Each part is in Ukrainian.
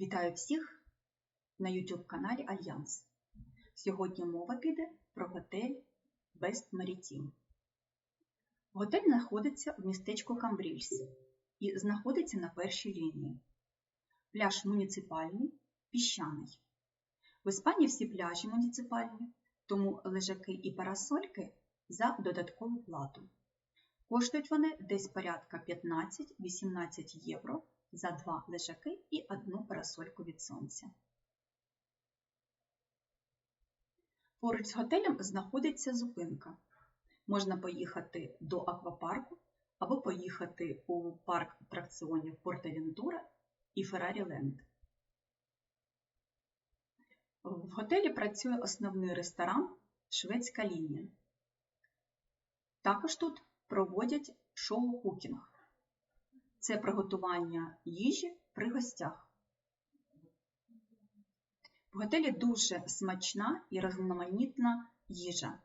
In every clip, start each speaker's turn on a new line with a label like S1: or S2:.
S1: Вітаю всіх на YouTube каналі Альянс. Сьогодні мова піде про готель Best Maritime. Готель знаходиться в містечку Камбрільс і знаходиться на першій лінії. Пляж муніципальний, піщаний. В Іспанії всі пляжі муніципальні, тому лежаки і парасольки за додаткову плату. Коштують вони десь порядка 15-18 євро за два лежаки і одну парасольку від сонця. Поруч з готелем знаходиться зупинка. Можна поїхати до аквапарку або поїхати у парк атракціонів Порт-Авентура і Феррарі Ленд. В готелі працює основний ресторан Шведська лінія. Також тут проводять шоу-кукінг. Це приготування їжі при гостях. В готелі дуже смачна і різноманітна їжа.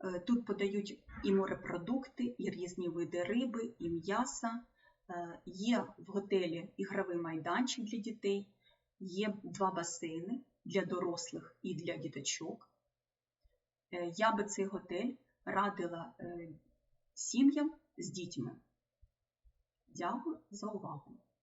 S1: Е, Тут подають і морепродукти, і різні види риби, і м'яса. Е, Є в готелі ігровий майданчик для дітей, є два басейни для дорослих і для діточок. Е, Я би цей готель радила сім'ям з дітьми. Дякую за увагу!